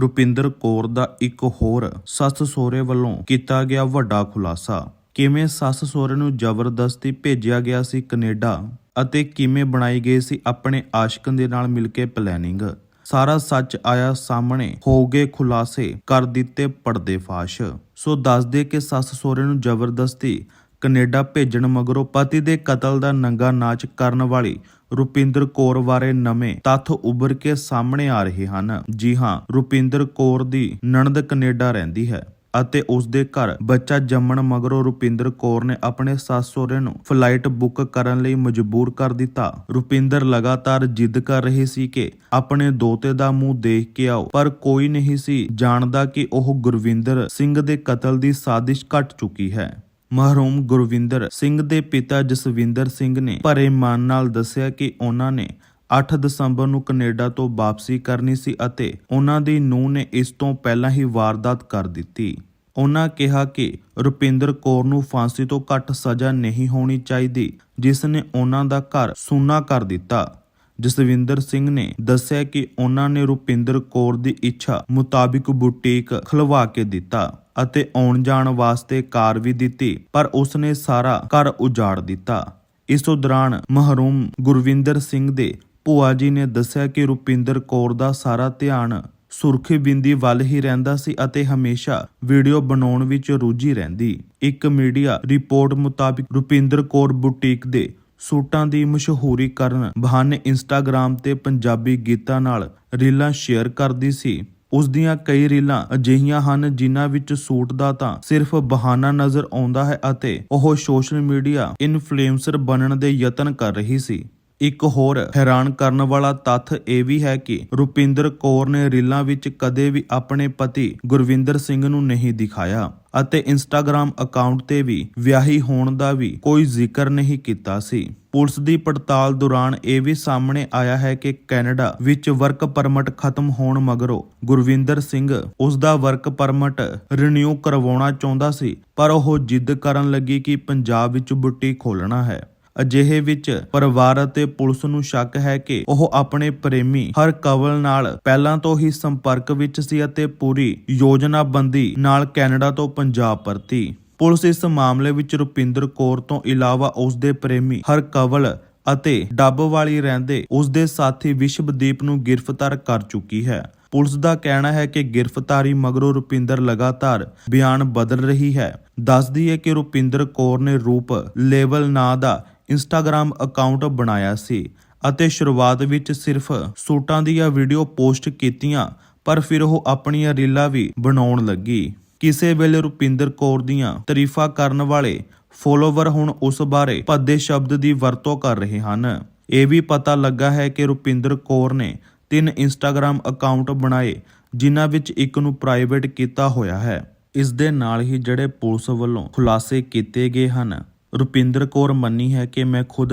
ਰੁਪਿੰਦਰ ਕੌਰ ਦਾ ਇੱਕ ਹੋਰ ਸੱਸ ਸਹੁਰੇ ਵੱਲੋਂ ਕੀਤਾ ਗਿਆ ਵੱਡਾ ਖੁਲਾਸਾ। ਕਿਵੇਂ ਸੱਸ ਸਹੁਰੇ ਨੂੰ ਜ਼ਬਰਦਸਤੀ ਭੇਜਿਆ ਗਿਆ ਸੀ ਕੈਨੇਡਾ ਅਤੇ ਕਿਵੇਂ ਬਣਾਈ ਗਈ ਸੀ ਆਪਣੇ ਆਸ਼ਕਨ ਦੇ ਨਾਲ ਮਿਲ ਕੇ ਪਲੈਨਿੰਗ ਸਾਰਾ ਸੱਚ ਆਇਆ ਸਾਹਮਣੇ ਹੋ ਗਏ ਖੁਲਾਸੇ, ਕਰ ਦਿੱਤੇ ਪਰਦੇ ਫਾਸ਼। ਸੋ ਦੱਸਦੇ ਕਿ ਸੱਸ ਸਹੁਰੇ ਨੂੰ ਜ਼ਬਰਦਸਤੀ ਕੈਨੇਡਾ ਭੇਜਣ ਮਗਰੋਂ ਪਤੀ ਦੇ ਕਤਲ ਦਾ ਨੰਗਾ ਨਾਚ ਕਰਨ ਵਾਲੀ ਰੁਪਿੰਦਰ ਕੌਰ ਬਾਰੇ ਨਵੇਂ ਤੱਥ ਉੱਭਰ ਕੇ ਸਾਹਮਣੇ ਆ ਰਹੇ ਹਨ। ਜੀ ਹਾਂ, ਰੁਪਿੰਦਰ ਕੌਰ ਦੀ ਨਣਦ ਕੈਨੇਡਾ ਰਹਿੰਦੀ ਹੈ ਅਤੇ ਉਸ ਦੇ ਘਰ ਬੱਚਾ ਜੰਮਣ ਮਗਰੋਂ ਰੁਪਿੰਦਰ ਕੌਰ ਨੇ ਆਪਣੇ ਸੱਸ ਸਹੁਰੇ ਨੂੰ ਫਲਾਈਟ ਬੁੱਕ ਕਰਨ ਲਈ ਮਜਬੂਰ ਕਰ ਦਿੱਤਾ। ਰੁਪਿੰਦਰ ਲਗਾਤਾਰ ਜਿੱਦ ਕਰ ਰਹੀ ਸੀ ਕਿ ਆਪਣੇ ਦੋਤੇ ਦਾ ਮੂੰਹ ਦੇਖ ਕੇ ਆਓ, ਪਰ ਕੋਈ ਨਹੀਂ ਸੀ ਜਾਣਦਾ ਕਿ ਉਹ ਗੁਰਵਿੰਦਰ ਸਿੰਘ ਦੇ ਕਤਲ ਦੀ ਸਾਜ਼ਿਸ਼ ਘਟ ਚੁੱਕੀ ਹੈ। ਮਹਰੂਮ ਗੁਰਵਿੰਦਰ ਸਿੰਘ ਦੇ ਪਿਤਾ ਜਸਵਿੰਦਰ ਸਿੰਘ ਨੇ ਭਰੇ ਮਨ ਨਾਲ ਦੱਸਿਆ ਕਿ ਉਹਨਾਂ ਨੇ 8 ਦਸੰਬਰ ਨੂੰ ਕੈਨੇਡਾ ਤੋਂ ਵਾਪਸੀ ਕਰਨੀ ਸੀ ਅਤੇ ਉਹਨਾਂ ਦੀ ਨੂੰਹ ਨੇ ਇਸ ਤੋਂ ਪਹਿਲਾਂ ਹੀ ਵਾਰਦਾਤ ਕਰ ਦਿੱਤੀ। ਉਹਨਾਂ ਕਿਹਾ ਕਿ ਰੁਪਿੰਦਰ ਕੌਰ ਨੂੰ ਫਾਂਸੀ ਤੋਂ ਘੱਟ ਸਜ਼ਾ ਨਹੀਂ ਹੋਣੀ ਚਾਹੀਦੀ, ਜਿਸ ਨੇ ਉਹਨਾਂ ਦਾ ਘਰ ਸੁੰਨਾ ਕਰ ਦਿੱਤਾ। ਜਸਵਿੰਦਰ ਸਿੰਘ ਨੇ ਦੱਸਿਆ ਕਿ ਉਹਨਾਂ ਨੇ ਰੁਪਿੰਦਰ ਕੌਰ ਦੀ ਇੱਛਾ ਮੁਤਾਬਿਕ ਬੁਟੀਕ ਖਲਵਾ ਕੇ ਦਿੱਤਾ। ਅਤੇ ਆਉਣ ਜਾਣ ਵਾਸਤੇ ਕਾਰ ਵੀ ਦਿੱਤੀ, ਪਰ ਉਸਨੇ ਸਾਰਾ ਘਰ ਉਜਾੜ ਦਿੱਤਾ। ਇਸ ਦੌਰਾਨ ਮਹਰੂਮ ਗੁਰਵਿੰਦਰ ਸਿੰਘ ਦੇ ਭੂਆ ਜੀ ਨੇ ਦੱਸਿਆ ਕਿ ਰੁਪਿੰਦਰ ਕੌਰ ਦਾ ਸਾਰਾ ਧਿਆਨ ਸੁਰਖੀ ਬਿੰਦੀ ਵੱਲ ਹੀ ਰਹਿੰਦਾ ਸੀ ਅਤੇ ਹਮੇਸ਼ਾ ਵੀਡੀਓ ਬਣਾਉਣ ਵਿੱਚ ਰੁੱਝੀ ਰਹਿੰਦੀ। ਇੱਕ ਮੀਡੀਆ ਰਿਪੋਰਟ ਮੁਤਾਬਿਕ ਰੁਪਿੰਦਰ ਕੌਰ ਬੁਟੀਕ ਦੇ ਸੂਟਾਂ ਦੀ ਮਸ਼ਹੂਰੀ ਕਰਨ ਬਹਾਨੇ ਇੰਸਟਾਗ੍ਰam ਤੇ ਪੰਜਾਬੀ ਗੀਤਾਂ ਨਾਲ ਰੀਲਾਂ ਸ਼ੇਅਰ ਕਰਦੀ ਸੀ। ਉਸ ਦੀਆਂ ਕਈ ਰੀਲਾਂ ਅਜਿਹੀਆਂ ਹਨ ਜਿਨ੍ਹਾਂ ਵਿੱਚ ਸੂਟ ਦਾ ਤਾਂ ਸਿਰਫ ਬਹਾਨਾ ਨਜ਼ਰ ਆਉਂਦਾ ਹੈ ਅਤੇ ਉਹ ਸੋਸ਼ਲ ਮੀਡੀਆ ਇਨਫਲੂਐਂਸਰ ਬਣਨ ਦੇ ਯਤਨ ਕਰ ਰਹੀ ਸੀ। ਇੱਕ ਹੋਰ ਹੈਰਾਨ ਕਰਨ ਵਾਲਾ ਤੱਥ ਇਹ ਵੀ ਹੈ ਕਿ ਰੁਪਿੰਦਰ ਕੌਰ ਨੇ ਰੀਲਾਂ ਵਿੱਚ ਕਦੇ ਵੀ ਆਪਣੇ ਪਤੀ ਗੁਰਵਿੰਦਰ ਸਿੰਘ ਨੂੰ ਨਹੀਂ ਦਿਖਾਇਆ ਅਤੇ ਇੰਸਟਾਗ੍ਰam ਅਕਾਊਂਟ ਤੇ ਵੀ ਵਿਆਹੀ ਹੋਣ ਦਾ ਵੀ ਕੋਈ ਜ਼ਿਕਰ ਨਹੀਂ ਕੀਤਾ ਸੀ। ਪੁਲਿਸ ਦੀ ਪੜਤਾਲ ਦੌਰਾਨ ਇਹ ਵੀ ਸਾਹਮਣੇ ਆਇਆ ਹੈ ਕਿ ਕੈਨੇਡਾ ਵਿੱਚ ਵਰਕ ਪਰਮਿਟ ਖਤਮ ਹੋਣ ਮਗਰੋਂ ਗੁਰਵਿੰਦਰ ਸਿੰਘ ਉਸ ਦਾ ਵਰਕ ਪਰਮਿਟ ਰੀਨਿਊ ਕਰਵਾਉਣਾ ਚਾਹੁੰਦਾ ਸੀ, ਪਰ ਉਹ ਜਿੱਦ ਕਰਨ ਲੱਗੀ ਕਿ ਪੰਜਾਬ ਵਿੱਚ ਬੁੱਟੀ ਖੋਲਣਾ ਹੈ। ਅਜਿਹੇ ਵਿੱਚ ਪਰਿਵਾਰ ਅਤੇ ਪੁਲਿਸ ਨੂੰ ਸ਼ੱਕ ਹੈ ਕਿ ਉਹ ਆਪਣੇ ਪ੍ਰੇਮੀ ਹਰ ਕਵਲ ਨਾਲ ਪਹਿਲਾਂ ਤੋਂ ਹੀ ਸੰਪਰਕ ਵਿੱਚ ਸੀ ਅਤੇ ਪੂਰੀ ਯੋਜਨਾਬੰਦੀ ਨਾਲ ਕੈਨੇਡਾ ਤੋਂ ਪੰਜਾਬ ਪਰਤੀ। ਪੁਲਿਸ ਇਸ ਮਾਮਲੇ ਵਿੱਚ ਰੁਪਿੰਦਰ ਕੌਰ ਤੋਂ ਇਲਾਵਾ ਉਸ ਦੇ ਪ੍ਰੇਮੀ ਹਰਕਵਲ ਅਤੇ ਡੱਬ ਵਾਲੀ ਰਹਿੰਦੇ ਉਸ ਦੇ ਸਾਥੀ ਵਿਸ਼ਵਦੀਪ ਨੂੰ ਗ੍ਰਿਫਤਾਰ ਕਰ ਚੁੱਕੀ ਹੈ। ਪੁਲਿਸ ਦਾ ਕਹਿਣਾ ਹੈ ਕਿ ਗ੍ਰਿਫਤਾਰੀ ਮਗਰੋਂ ਰੁਪਿੰਦਰ ਲਗਾਤਾਰ ਬਿਆਨ ਬਦਲ ਰਹੀ ਹੈ। ਦੱਸਦੀ ਹੈ ਕਿ ਰੁਪਿੰਦਰ ਕੌਰ ਨੇ ਰੂਪ ਲੈਵਲ ਨਾਂ ਦਾ ਇੰਸਟਾਗ੍ਰam ਅਕਾਊਂਟ ਬਣਾਇਆ ਸੀ ਅਤੇ ਸ਼ੁਰੂਆਤ ਵਿੱਚ ਸਿਰਫ ਸੂਟਾਂ ਦੀਆਂ ਵੀਡੀਓ ਪੋਸਟ ਕੀਤੀਆਂ, ਪਰ ਫਿਰ ਉਹ ਆਪਣੀਆਂ ਰੀਲਾਂ ਵੀ ਬਣਾਉਣ ਲੱਗੀ। ਕਿਸੇ ਵੇਲੇ ਰੁਪਿੰਦਰ ਕੌਰ ਦੀਆਂ ਤਾਰੀਫਾਂ ਕਰਨ ਵਾਲੇ ਫੋਲੋਵਰ ਹੁਣ ਉਸ ਬਾਰੇ ਭੱਦੇ ਸ਼ਬਦ ਦੀ ਵਰਤੋਂ ਕਰ ਰਹੇ ਹਨ। ਇਹ ਵੀ ਪਤਾ ਲੱਗਾ ਹੈ ਕਿ ਰੁਪਿੰਦਰ ਕੌਰ ਨੇ ਤਿੰਨ ਇੰਸਟਾਗ੍ਰam ਅਕਾਊਂਟ ਬਣਾਏ, ਜਿਨ੍ਹਾਂ ਵਿੱਚ ਇੱਕ ਨੂੰ ਪ੍ਰਾਈਵੇਟ ਕੀਤਾ ਹੋਇਆ ਹੈ। ਇਸ ਦੇ ਨਾਲ ਹੀ ਜਿਹੜੇ ਪੁਲਿਸ ਵੱਲੋਂ ਖੁਲਾਸੇ ਕੀਤੇ ਗਏ ਹਨ, ਰੁਪਿੰਦਰ ਕੌਰ ਮੰਨੀ ਹੈ ਕਿ ਮੈਂ ਖੁਦ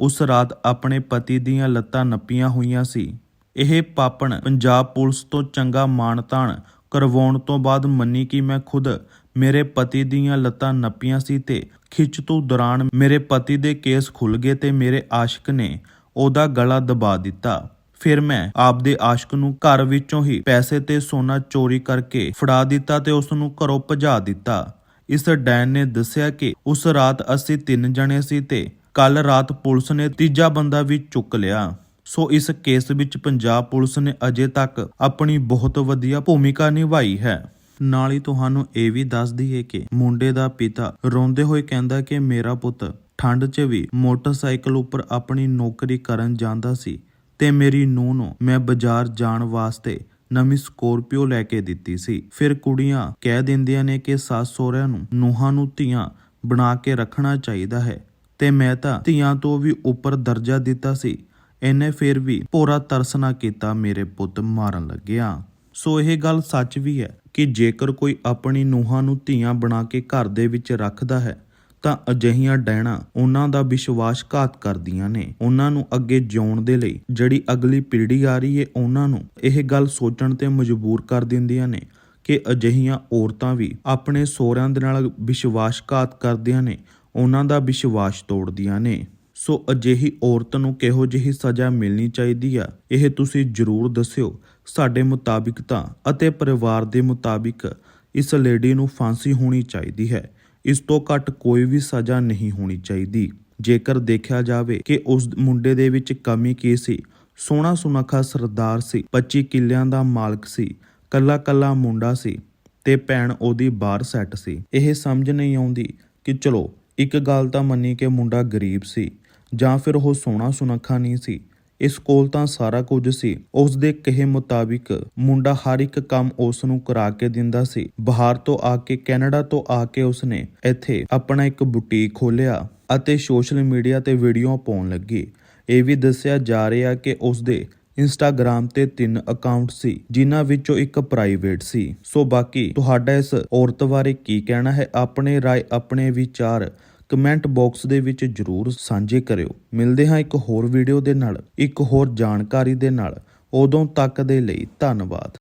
ਉਸ ਰਾਤ ਆਪਣੇ ਪਤੀ ਦੀਆਂ ਲੱਤਾਂ ਨੱਪੀਆਂ ਹੋਈਆਂ ਸੀ। ਇਹ ਪਾਪਣ ਪੰਜਾਬ ਪੁਲਿਸ ਤੋਂ ਚੰਗਾ ਮਾਣਤਾਣ ਕਰਵਾਉਣ ਤੋਂ ਬਾਅਦ ਮੰਨੀ ਕਿ ਮੈਂ ਖੁਦ ਮੇਰੇ ਪਤੀ ਦੀਆਂ ਲੱਤਾਂ ਨੱਪੀਆਂ ਸੀ ਤੇ ਖਿੱਚਤੂ ਦੌਰਾਨ ਮੇਰੇ ਪਤੀ ਦੇ ਕੇਸ ਖੁੱਲ ਗਏ ਤੇ ਮੇਰੇ ਆਸ਼ਿਕ ਨੇ ਉਹਦਾ ਗਲਾ ਦਬਾ ਦਿੱਤਾ। ਫਿਰ ਮੈਂ ਆਪਦੇ ਆਸ਼ਿਕ ਨੂੰ ਘਰ ਵਿੱਚੋਂ ਹੀ ਪੈਸੇ ਤੇ ਸੋਨਾ ਚੋਰੀ ਕਰਕੇ ਫੜਾ ਦਿੱਤਾ ਤੇ ਉਸ ਨੂੰ ਘਰੋਂ ਭਜਾ ਦਿੱਤਾ। ਇਸ ਡੈਨ ਨੇ ਦੱਸਿਆ ਕਿ ਉਸ ਰਾਤ ਅਸੀਂ ਤਿੰਨ ਜਣੇ ਸੀ ਤੇ ਕੱਲ ਰਾਤ ਪੁਲਿਸ ਨੇ ਤੀਜਾ ਬੰਦਾ ਵੀ ਚੁੱਕ ਲਿਆ। ਸੋ ਇਸ ਕੇਸ ਵਿੱਚ ਪੰਜਾਬ ਪੁਲਿਸ ਨੇ ਅਜੇ ਤੱਕ ਆਪਣੀ ਬਹੁਤ ਵਧੀਆ ਭੂਮਿਕਾ ਨਿਭਾਈ ਹੈ। ਨਾਲ ਹੀ ਤੁਹਾਨੂੰ ਇਹ ਵੀ ਦੱਸ ਦਈਏ ਕਿ ਮੁੰਡੇ ਦਾ ਪਿਤਾ ਰੋਂਦੇ ਹੋਏ ਕਹਿੰਦਾ ਕਿ ਮੇਰਾ ਪੁੱਤ ਠੰਡ 'ਚ ਵੀ ਮੋਟਰਸਾਈਕਲ ਉੱਪਰ ਆਪਣੀ ਨੌਕਰੀ ਕਰਨ ਜਾਂਦਾ ਸੀ ਤੇ ਮੇਰੀ ਨੂੰਹ ਨੂੰ ਮੈਂ ਬਾਜ਼ਾਰ ਜਾਣ ਵਾਸਤੇ ਨਵੀਂ ਸਕੋਰਪੀਓ ਲੈ ਕੇ ਦਿੱਤੀ ਸੀ। ਫਿਰ ਕੁੜੀਆਂ ਕਹਿ ਦਿੰਦੀਆਂ ਨੇ ਕਿ ਸੱਸ ਸਹੁਰਿਆਂ ਨੂੰ ਨੂੰਹਾਂ ਨੂੰ ਧੀਆਂ ਬਣਾ ਕੇ ਰੱਖਣਾ ਚਾਹੀਦਾ ਹੈ ਤੇ ਮੈਂ ਤਾਂ ਧੀਆਂ ਤੋਂ ਵੀ ਉੱਪਰ ਦਰਜਾ ਦਿੱਤਾ ਸੀ। ਇਹਨੇ ਫਿਰ ਵੀ ਭੋਰਾ ਤਰਸ ਨਾ ਕੀਤਾ, ਮੇਰੇ ਪੁੱਤ ਮਾਰਨ ਲੱਗਿਆ। ਸੋ ਇਹ ਗੱਲ ਸੱਚ ਵੀ ਹੈ ਕਿ ਜੇਕਰ ਕੋਈ ਆਪਣੀ ਨੂੰਹਾਂ ਨੂੰ ਧੀਆਂ ਬਣਾ ਕੇ ਘਰ ਦੇ ਵਿੱਚ ਰੱਖਦਾ ਹੈ, ਤਾਂ ਅਜਿਹੀਆਂ ਡੈਣਾ ਉਹਨਾਂ ਦਾ ਵਿਸ਼ਵਾਸਘਾਤ ਕਰਦੀਆਂ ਨੇ। ਉਹਨਾਂ ਨੂੰ ਅੱਗੇ ਜਿਉਣ ਦੇ ਲਈ ਜਿਹੜੀ ਅਗਲੀ ਪੀੜ੍ਹੀ ਆ ਰਹੀ ਹੈ ਉਹਨਾਂ ਨੂੰ ਇਹ ਗੱਲ ਸੋਚਣ ਤੇ ਮਜਬੂਰ ਕਰ ਦਿੰਦੀਆਂ ਨੇ ਕਿ ਅਜਿਹੀਆਂ ਔਰਤਾਂ ਵੀ ਆਪਣੇ ਸਹੁਰਿਆਂ ਦੇ ਨਾਲ ਵਿਸ਼ਵਾਸਘਾਤ ਕਰਦੀਆਂ ਨੇ, ਉਹਨਾਂ ਦਾ ਵਿਸ਼ਵਾਸ ਤੋੜਦੀਆਂ ਨੇ। ਸੋ ਅਜਿਹੀ ਔਰਤ ਨੂੰ ਕਿਹੋ ਜਿਹੀ ਸਜ਼ਾ ਮਿਲਣੀ ਚਾਹੀਦੀ ਆ? ਇਹ ਤੁਸੀਂ ਜਰੂਰ ਦੱਸਿਓ। ਸਾਡੇ ਮੁਤਾਬਿਕ ਤਾਂ ਅਤੇ ਪਰਿਵਾਰ ਦੇ ਮੁਤਾਬਿਕ ਇਸ ਲੇਡੀ ਨੂੰ ਫਾਂਸੀ ਹੋਣੀ ਚਾਹੀਦੀ ਹੈ। ਇਸ ਤੋਂ ਘੱਟ ਕੋਈ ਵੀ ਸਜ਼ਾ ਨਹੀਂ ਹੋਣੀ ਚਾਹੀਦੀ। ਜੇਕਰ ਦੇਖਿਆ ਜਾਵੇ ਕਿ ਉਸ ਮੁੰਡੇ ਦੇ ਵਿੱਚ ਕਮੀ ਕੀ ਸੀ? ਸੋਹਣਾ ਸੁਨੱਖਾ ਸਰਦਾਰ ਸੀ 25 ਕਿੱਲਿਆਂ ਦਾ ਮਾਲਕ ਸੀ, ਕੱਲਾ ਕੱਲਾ ਮੁੰਡਾ ਸੀ ਤੇ ਭੈਣ ਉਹਦੀ ਬਾਹਰ ਸੈੱਟ ਸੀ। ਇਹ ਸਮਝ ਨਹੀਂ ਆਉਂਦੀ ਕਿ ਚਲੋ, ਇੱਕ ਗੱਲ ਤਾਂ ਮੰਨੀ ਕਿ ਮੁੰਡਾ ਗਰੀਬ ਸੀ। ਜਾਂ ਫਿਰ ਉਹ ਸੋਹਣਾ ਸੁਨੱਖਾ ਨਹੀਂ ਸੀ। ਇਸ ਕੋਲ ਤਾਂ ਸਾਰਾ ਕੁਝ ਸੀ। ਉਸ ਦੇ ਕਹੇ ਮੁਤਾਬਿਕ ਮੁੰਡਾ ਹਰ ਇੱਕ ਕੰਮ ਉਸ ਨੂੰ ਕਰਾ ਕੇ ਦਿੰਦਾ ਸੀ। ਬਾਹਰ ਤੋਂ ਆ ਕੇ ਕੈਨੇਡਾ ਤੋਂ ਆ ਕੇ ਉਸਨੇ ਇੱਥੇ ਆਪਣਾ ਇੱਕ ਬੁਟੀਕ ਖੋਲ੍ਹਿਆ ਅਤੇ ਸੋਸ਼ਲ ਮੀਡੀਆ ਤੇ ਵੀਡੀਓ ਪਾਉਣ ਲੱਗੀ। ਇਹ ਵੀ ਦੱਸਿਆ ਜਾ ਰਿਹਾ ਕਿ ਉਸ ਦੇ ਇੰਸਟਾਗ੍ਰam ਤੇ ਤਿੰਨ ਅਕਾਊਂਟ ਸੀ, ਜਿਨ੍ਹਾਂ ਵਿੱਚੋਂ ਇੱਕ ਪ੍ਰਾਈਵੇਟ ਸੀ। ਸੋ ਬਾਕੀ, ਤੁਹਾਡਾ ਇਸ ਔਰਤ ਬਾਰੇ ਕੀ ਕਹਿਣਾ ਹੈ? ਆਪਣੇ ਰਾਏ, ਆਪਣੇ ਵਿਚਾਰ ਕਮੈਂਟ ਬਾਕਸ ਦੇ ਵਿੱਚ ਜਰੂਰ ਸਾਂਝੇ ਕਰਿਓ। ਮਿਲਦੇ ਹਾਂ ਇੱਕ ਹੋਰ ਵੀਡੀਓ ਦੇ ਨਾਲ, ਇੱਕ ਹੋਰ ਜਾਣਕਾਰੀ ਦੇ ਨਾਲ। ਉਦੋਂ ਤੱਕ ਦੇ ਲਈ ਧੰਨਵਾਦ।